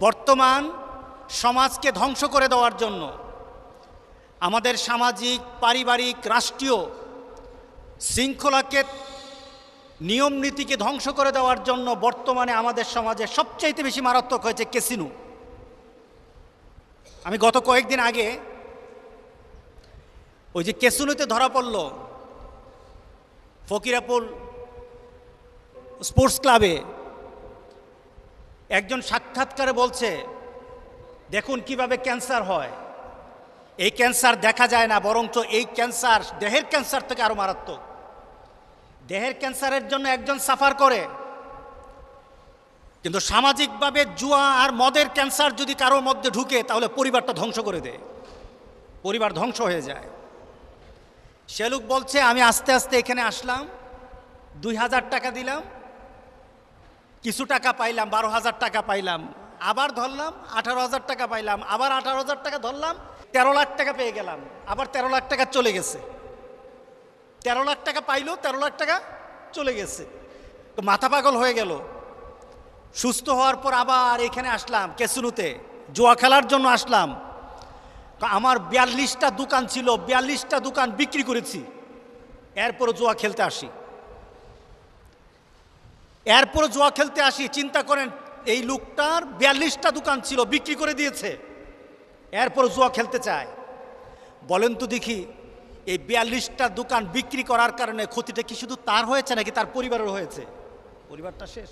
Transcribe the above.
বর্তমান সমাজকে ধ্বংস করে দেওয়ার জন্য আমাদের সামাজিক, পারিবারিক, রাষ্ট্রীয় শৃঙ্খলাকে নিয়ম নীতিকে ধ্বংস করে দেওয়ার জন্য বর্তমানে আমাদের সমাজে সবচাইতে বেশি মারাত্মক হয়েছে কেসিনো আমি গত কয়েকদিন আগে ওই যে কেসিনোতে ধরা পড়ল ফকিরাপুল স্পোর্টস ক্লাবে একজন সাক্ষাৎকারে বলছে, দেখুন কীভাবে ক্যান্সার হয়। এই ক্যান্সার দেখা যায় না, বরঞ্চ এই ক্যান্সার দেহের ক্যান্সার থেকে আরও মারাত্মক। দেহের ক্যান্সারের জন্য একজন সাফার করে। কিন্তু সামাজিকভাবে জুয়া আর মদের ক্যান্সার যদি কারোর মধ্যে ঢুকে, তাহলে পরিবারটা ধ্বংস করে দেয়। পরিবার ধ্বংস হয়ে যায়। সে লোক বলছে, আমি আস্তে আস্তে এখানে আসলাম। দুই হাজার টাকা দিলাম। কিছু টাকা পাইলাম, বারো হাজার টাকা পাইলাম, আবার ধরলাম, আঠারো হাজার টাকা পাইলাম, আবার আঠারো হাজার টাকা ধরলাম, তেরো লাখ টাকা পেয়ে গেলাম, আবার তেরো লাখ টাকা চলে গেছে। তেরো লাখ টাকা পাইলো, তেরো লাখ টাকা চলে গেছে। তো মাথা পাগল হয়ে গেল। সুস্থ হওয়ার পর আবার এখানে আসলাম, কেসুনুতে, জুয়া খেলার জন্য আসলাম। আমার বিয়াল্লিশটা দোকান ছিল, বিয়াল্লিশটা দোকান বিক্রি করেছি। এরপরও জুয়া খেলতে আসি। এরপরও জুয়া খেলতে আসি, চিন্তা করেন, এই লোকটার বিয়াল্লিশটা দোকান ছিল, বিক্রি করে দিয়েছে। এরপর জুয়া খেলতে চায়। বলেন তো দেখি, এই বিয়াল্লিশটা দোকান বিক্রি করার কারণে ক্ষতিটা কি শুধু তার হয়েছে নাকি তার পরিবারের হয়েছে? পরিবারটা শেষ।